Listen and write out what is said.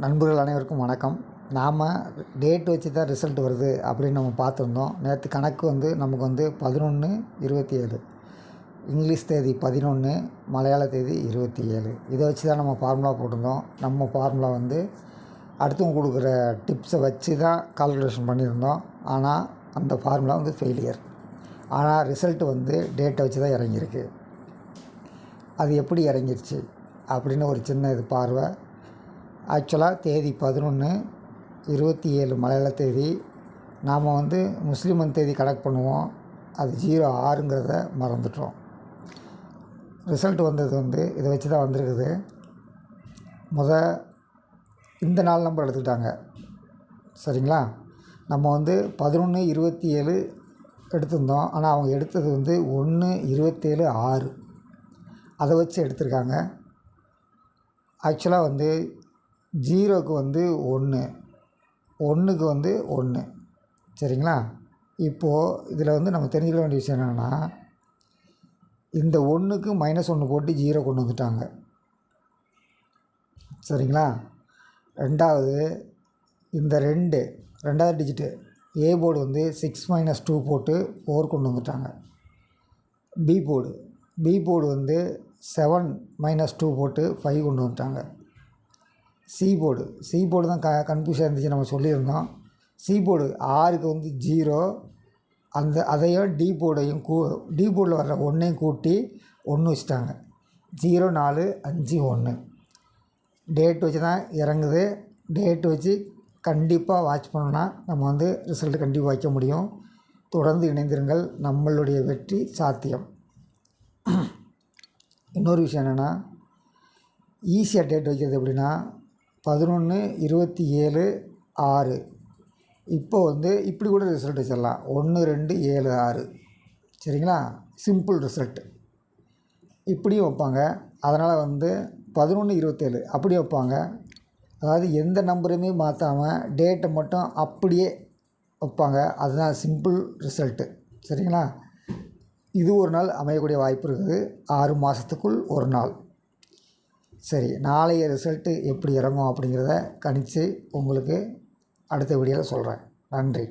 நண்பர்கள் அனைவருக்கும் வணக்கம். நாம் டேட் வச்சு தான் ரிசல்ட் வருது அப்படின்னு நம்ம பார்த்துருந்தோம். நேற்று கணக்கு வந்து நமக்கு வந்து பதினொன்று இருபத்தி ஏழு இங்கிலீஷ் தேதி பதினொன்று மலையாள தேதி இருபத்தி ஏழு இதை வச்சு தான் நம்ம ஃபார்முலா போட்டிருந்தோம். நம்ம ஃபார்முலா வந்து அடுத்தவங்க கொடுக்குற டிப்ஸை வச்சு தான் கால்குலேஷன் பண்ணியிருந்தோம். ஆனால் அந்த ஃபார்முலா வந்து ஃபெயிலியர் ஆனால் ரிசல்ட் வந்து டேட்டை வச்சு தான் இறங்கியிருக்கு. அது எப்படி இறங்கிருச்சு? அப்படின்னு ஒரு சின்ன இது பார்வை. ஆக்சுவலாக தேதி பதினொன்று இருபத்தி ஏழு மலையாள தேதி. நாம் வந்து முஸ்லீமன் தேதி கனெக்ட் பண்ணுவோம். அது ஜீரோ ஆறுங்கிறத மறந்துட்டோம். ரிசல்ட் வந்தது வந்து இதை வச்சு தான் வந்திருக்குது. முத இந்த நாள் நம்பர் எடுத்துக்கிட்டாங்க. சரிங்களா? நம்ம வந்து பதினொன்று இருபத்தி ஏழு எடுத்திருந்தோம். ஆனால் அவங்க எடுத்தது வந்து ஒன்று இருபத்தேழு ஆறு. அதை வச்சு எடுத்திருக்காங்க. ஆக்சுவலாக வந்து ஜீரோக்கு வந்து ஒன்று ஒன்றுக்கு வந்து ஒன்று. சரிங்களா? இப்போது இதில் வந்து நம்ம தெரிஞ்சுக்க வேண்டிய விஷயம் என்னென்னா இந்த ஒன்றுக்கு மைனஸ் ஒன்று போட்டு ஜீரோ கொண்டு வந்துட்டாங்க. சரிங்களா? ரெண்டாவது இந்த ரெண்டு ரெண்டாவது டிஜிட்டு ஏ போர்டு வந்து சிக்ஸ் மைனஸ் டூ போட்டு ஃபோர் கொண்டு வந்துட்டாங்க. பி போர்டு பி போர்டு வந்து செவன் மைனஸ் டூ போட்டு ஃபைவ் கொண்டு வந்துட்டாங்க. சி போர்டு சி போர்டு தான் க கன்ஃபியூஷன் இருந்துச்சு நம்ம சொல்லியிருந்தோம். சி போர்டு ஆறுக்கு வந்து ஜீரோ அந்த அதையும் டி போர்டையும் கூ டி போர்டில் வர்ற ஒன்றையும் கூட்டி ஒன்று வச்சுட்டாங்க. ஜீரோ நாலு அஞ்சு ஒன்று டேட் வச்சு தான் இறங்குது. டேட் வச்சு கண்டிப்பாக வாட்ச் பண்ணோன்னா நம்ம வந்து ரிசல்ட் கண்டிப்பாக வைக்க முடியும். தொடர்ந்து இணைந்திருங்கள். நம்மளுடைய வெற்றி சாத்தியம். இன்னொரு விஷயம் என்னென்னா ஈஸியாக டேட் வைக்கிறது எப்படின்னா பதினொன்று இருபத்தி ஏழு ஆறு. இப்போ வந்து இப்படி கூட ரிசல்ட் வச்சிடலாம். ஒன்று ரெண்டு ஏழு ஆறு. சரிங்களா? சிம்பிள் ரிசல்ட் இப்படியும் வைப்பாங்க. அதனால் வந்து பதினொன்று இருபத்தேழு. அப்படி வைப்பாங்க. அதாவது எந்த நம்பருமே மாற்றாமல் டேட்டை மட்டும் அப்படியே வைப்பாங்க. அதுதான் சிம்பிள் ரிசல்ட்டு சரிங்களா? இது ஒரு நாள் அமையக்கூடிய வாய்ப்பு இருக்குது. ஆறு மாதத்துக்குள் ஒரு நாள். சரி நாளைய ரிசல்ட்டு எப்படி இறங்கும் அப்படிங்கிறத கணித்து உங்களுக்கு அடுத்த வீடியோவில் சொல்கிறேன் நன்றி.